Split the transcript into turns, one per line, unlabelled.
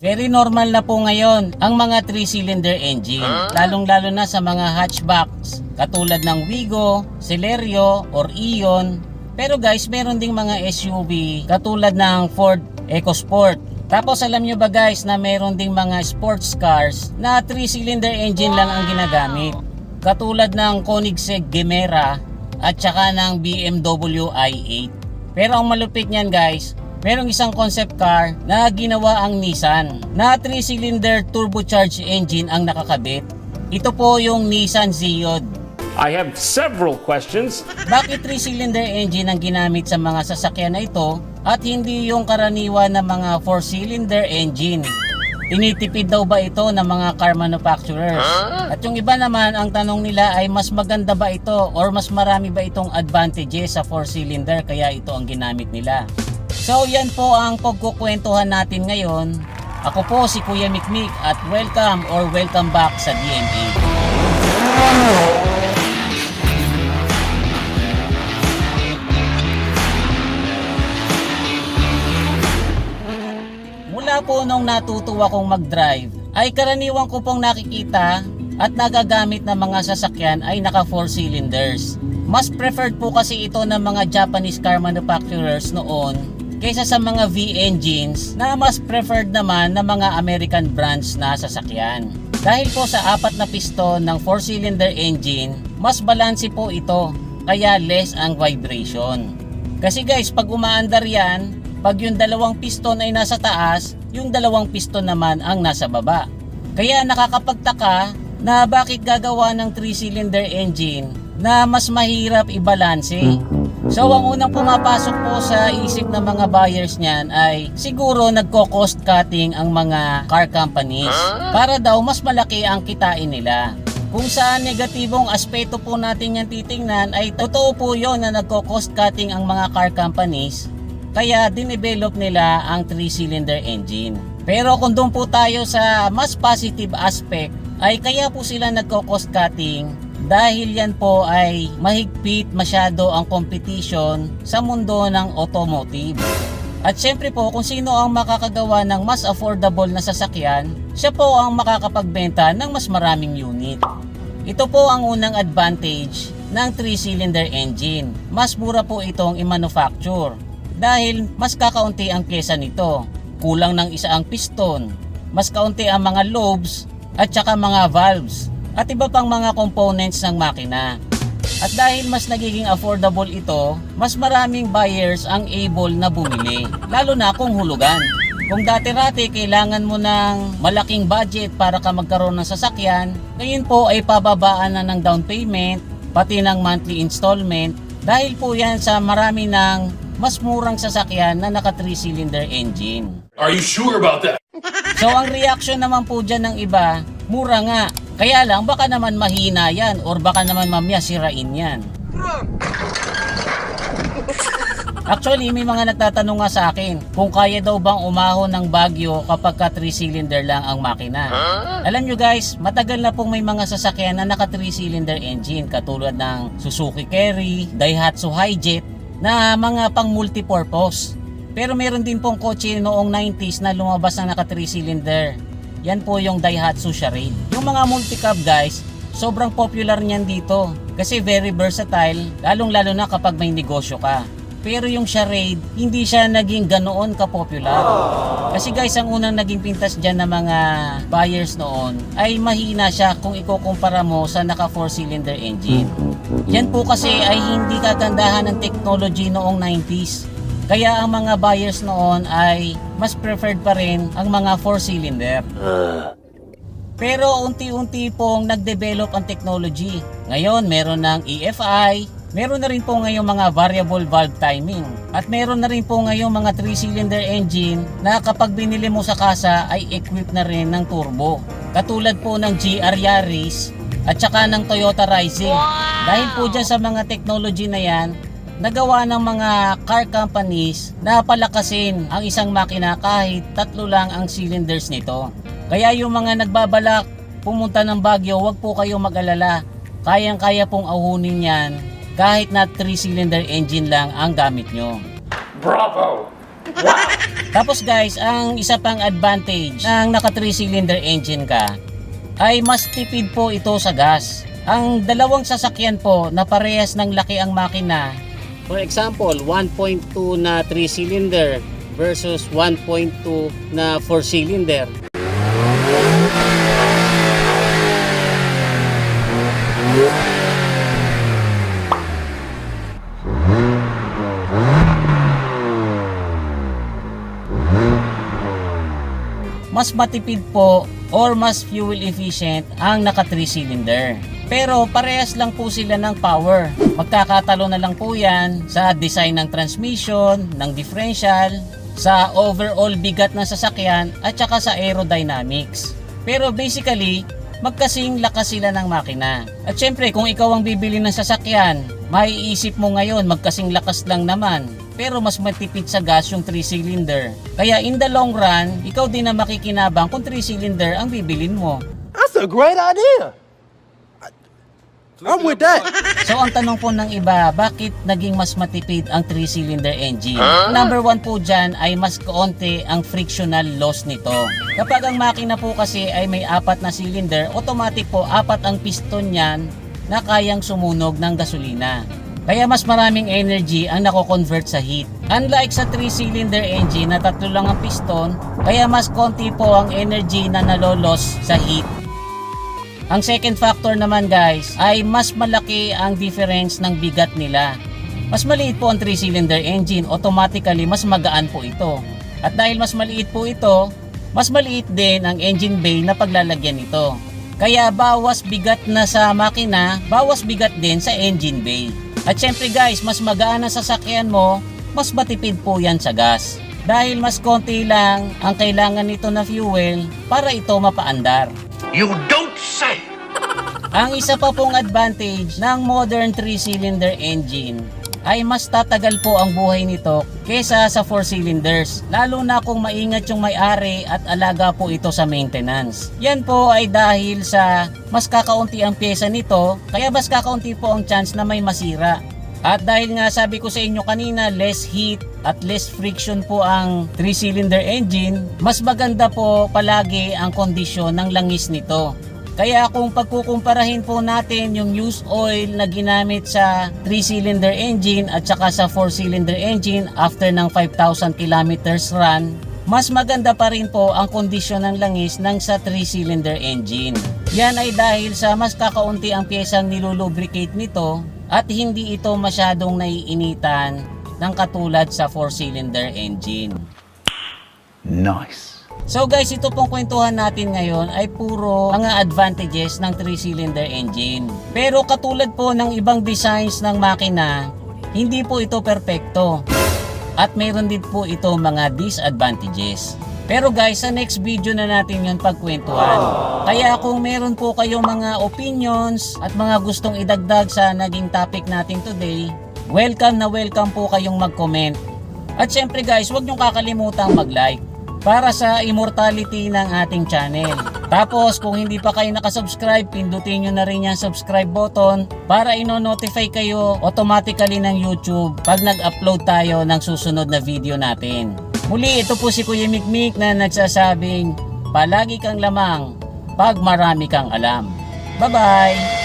Very normal na po ngayon ang mga 3-cylinder engine, lalong-lalo na sa mga hatchbacks katulad ng Wigo, Celerio, or Ion. Pero guys, meron ding mga SUV katulad ng Ford EcoSport. Tapos alam nyo ba guys na meron ding mga sports cars na 3-cylinder engine lang ang ginagamit. Katulad ng Koenigsegg Gemera at saka ng BMW i8. Pero ang malupit niyan guys, merong isang concept car na ginawa ang Nissan na 3-cylinder turbocharged engine ang nakakabit. Ito po yung Nissan Ziod.
I have several questions.
Bakit 3-cylinder engine ang ginamit sa mga sasakyan na ito at hindi yung karaniwan na mga 4-cylinder engine? Tinitipid daw ba ito ng mga car manufacturers? At yung iba naman, ang tanong nila ay mas maganda ba ito or mas marami ba itong advantages sa 4-cylinder kaya ito ang ginamit nila? So yan po ang pagkukwentuhan natin ngayon. Ako po si Kuya Mikmik at welcome or welcome back sa DMA. Mula po nung natutuwa kong mag-drive, ay karaniwan ko pong nakikita at nagagamit na mga sasakyan ay naka 4 cylinders. Mas preferred po kasi ito ng mga Japanese car manufacturers noon kaysa sa mga V engines na mas preferred naman ng mga American brands na sasakyan. Dahil po sa apat na piston ng 4-cylinder engine, mas balanse po ito, kaya less ang vibration. Kasi guys, pag umaandar yan, pag yung dalawang piston ay nasa taas, yung dalawang piston naman ang nasa baba. Kaya nakakapagtaka na bakit gagawa ng 3-cylinder engine na mas mahirap ibalanse. So ang unang pumapasok po sa isip ng mga buyers niyan ay siguro nagko-cost cutting ang mga car companies para daw mas malaki ang kitain nila. Kung saan negatibong aspeto po natin yan titingnan ay totoo po yon na nagko-cost cutting ang mga car companies kaya dinevelop nila ang 3-cylinder engine. Pero kung doon po tayo sa mas positive aspect ay kaya po sila nagko-cost cutting dahil yan po ay mahigpit masyado ang competition sa mundo ng automotive. At syempre po kung sino ang makakagawa ng mas affordable na sasakyan, siya po ang makakapagbenta ng mas maraming unit. Ito po ang unang advantage ng 3-cylinder engine. Mas mura po itong i-manufacture dahil mas kakaunti ang pyesa nito. Kulang ng isa ang piston, mas kaunti ang mga lobes at saka mga valves at iba pang mga components ng makina. At dahil mas nagiging affordable ito, mas maraming buyers ang able na bumili, lalo na kung hulugan. Kung dati-rati kailangan mo ng malaking budget para ka magkaroon ng sasakyan, ngayon po ay pababaan na ng down payment, pati ng monthly installment, dahil po yan sa marami ng mas murang sasakyan na naka 3-cylinder engine.
Are you sure about that?
So ang reaction naman po dyan ng iba, mura nga. Kaya lang baka naman mahina yan or baka naman mamaya sirain yan. Actually, may mga nagtatanong nga sa akin kung kaya daw bang umahon ng Baguio kapag ka 3-cylinder lang ang makina. Alam nyo guys, matagal na pong may mga sasakyan na naka 3-cylinder engine katulad ng Suzuki Carry, Daihatsu Hijet na mga pang multipurpose. Pero meron din pong kotse noong 90s na lumabas na naka 3-cylinder. Yan po yung Daihatsu Charade. Yung mga multicab guys, sobrang popular niyan dito. Kasi very versatile, lalong lalo na kapag may negosyo ka. Pero yung Charade, hindi siya naging ganoon ka-popular. Kasi guys, ang unang naging pintas dyan ng mga buyers noon ay mahina siya kung ikukumpara mo sa naka 4-cylinder engine. Yan po kasi ay hindi kagandahan ng technology noong 90s. Kaya ang mga buyers noon ay mas preferred pa rin ang mga 4-cylinder. Pero unti-unti pong nag-develop ang technology. Ngayon, meron ng EFI, meron na rin po ngayong mga variable valve timing. At meron na rin po ngayong mga 3-cylinder engine na kapag binili mo sa kasa ay equipped na rin ng turbo. Katulad po ng GR Yaris at saka ng Toyota Rising. Dahil po dyan sa mga technology na yan, nagawa ng mga car companies na palakasin ang isang makina kahit tatlo lang ang cylinders nito. Kaya yung mga nagbabalak pumunta ng Baguio, wag po kayong mag-alala. Kayang-kaya pong ahunin yan kahit na 3-cylinder engine lang ang gamit nyo.
Bravo!
Tapos guys, ang isa pang advantage ng naka 3 cylinder engine ka ay mas tipid po ito sa gas. Ang dalawang sasakyan po na parehas ng laki ang makina, for example, 1.2 na 3 cylinder versus 1.2 na 4 cylinder. mas matipid po or mas fuel efficient ang naka 3 cylinder. Pero parehas lang po sila ng power. Magkakatalo na lang po yan sa design ng transmission, ng differential, sa overall bigat ng sasakyan at saka sa aerodynamics. Pero basically, magkasing lakas sila ng makina. At syempre, kung ikaw ang bibili ng sasakyan, maiisip mo ngayon magkasing lakas lang naman. Pero mas matipid sa gas yung 3-cylinder. Kaya in the long run, ikaw din na makikinabang kung 3-cylinder ang bibilin mo.
That's a great idea. I'm with that.
So ang tanong po ng iba, bakit naging mas matipid ang 3-cylinder engine? Number one po dyan ay mas kaunti ang frictional loss nito. Kapag ang makina po kasi ay may apat na cylinder, automatic po apat ang piston niyan na kayang sumunog ng gasolina. Kaya mas maraming energy ang nako-convert sa heat. Unlike sa 3-cylinder engine na tatlo lang ang piston, kaya mas konti po ang energy na nalolos sa heat. Ang second factor naman guys ay mas malaki ang difference ng bigat nila. Mas maliit po ang 3-cylinder engine, automatically mas magaan po ito. At dahil mas maliit po ito, mas maliit din ang engine bay na paglalagyan nito. Kaya bawas bigat na sa makina, bawas bigat din sa engine bay. At syempre guys, mas magaan ang sasakyan mo, mas matipid po yan sa gas. Dahil mas konti lang ang kailangan nito na fuel para ito mapaandar.
You don't.
Ang isa pa pong advantage ng modern 3-cylinder engine ay mas tatagal po ang buhay nito kesa sa 4 cylinders lalo na kung maingat yung may-ari at alaga po ito sa maintenance. Yan po ay dahil sa mas kakaunti ang pyesa nito kaya mas kakaunti po ang chance na may masira. At dahil nga sabi ko sa inyo kanina, less heat at less friction po ang 3-cylinder engine, mas maganda po palagi ang kondisyon ng langis nito. Kaya kung pagkukumparahin po natin yung used oil na ginamit sa 3-cylinder engine at saka sa 4-cylinder engine after ng 5,000 kilometers run, mas maganda pa rin po ang kondisyon ng langis ng sa 3-cylinder engine. Yan ay dahil sa mas kakaunti ang piyesang nilulubricate nito at hindi ito masyadong naiinitan ng katulad sa 4-cylinder engine.
Nice.
So guys, ito pong kwentuhan natin ngayon ay puro mga advantages ng 3-cylinder engine. Pero katulad po ng ibang designs ng makina, hindi po ito perpekto. At mayroon din po ito mga disadvantages. Pero guys, sa next video na natin yun pagkwentuhan. Kaya kung meron po kayong mga opinions at mga gustong idagdag sa naging topic natin today, welcome na welcome po kayong mag-comment. At syempre guys, huwag niyong kakalimutang mag-like para sa immortality ng ating channel. Tapos kung hindi pa kayo nakasubscribe, pindutin nyo na rin yung subscribe button para ino-notify kayo automatically ng YouTube pag nag-upload tayo ng susunod na video natin. Muli, ito po si Kuya Mikmik na nagsasabing, palagi kang lamang pag marami kang alam. Bye-bye!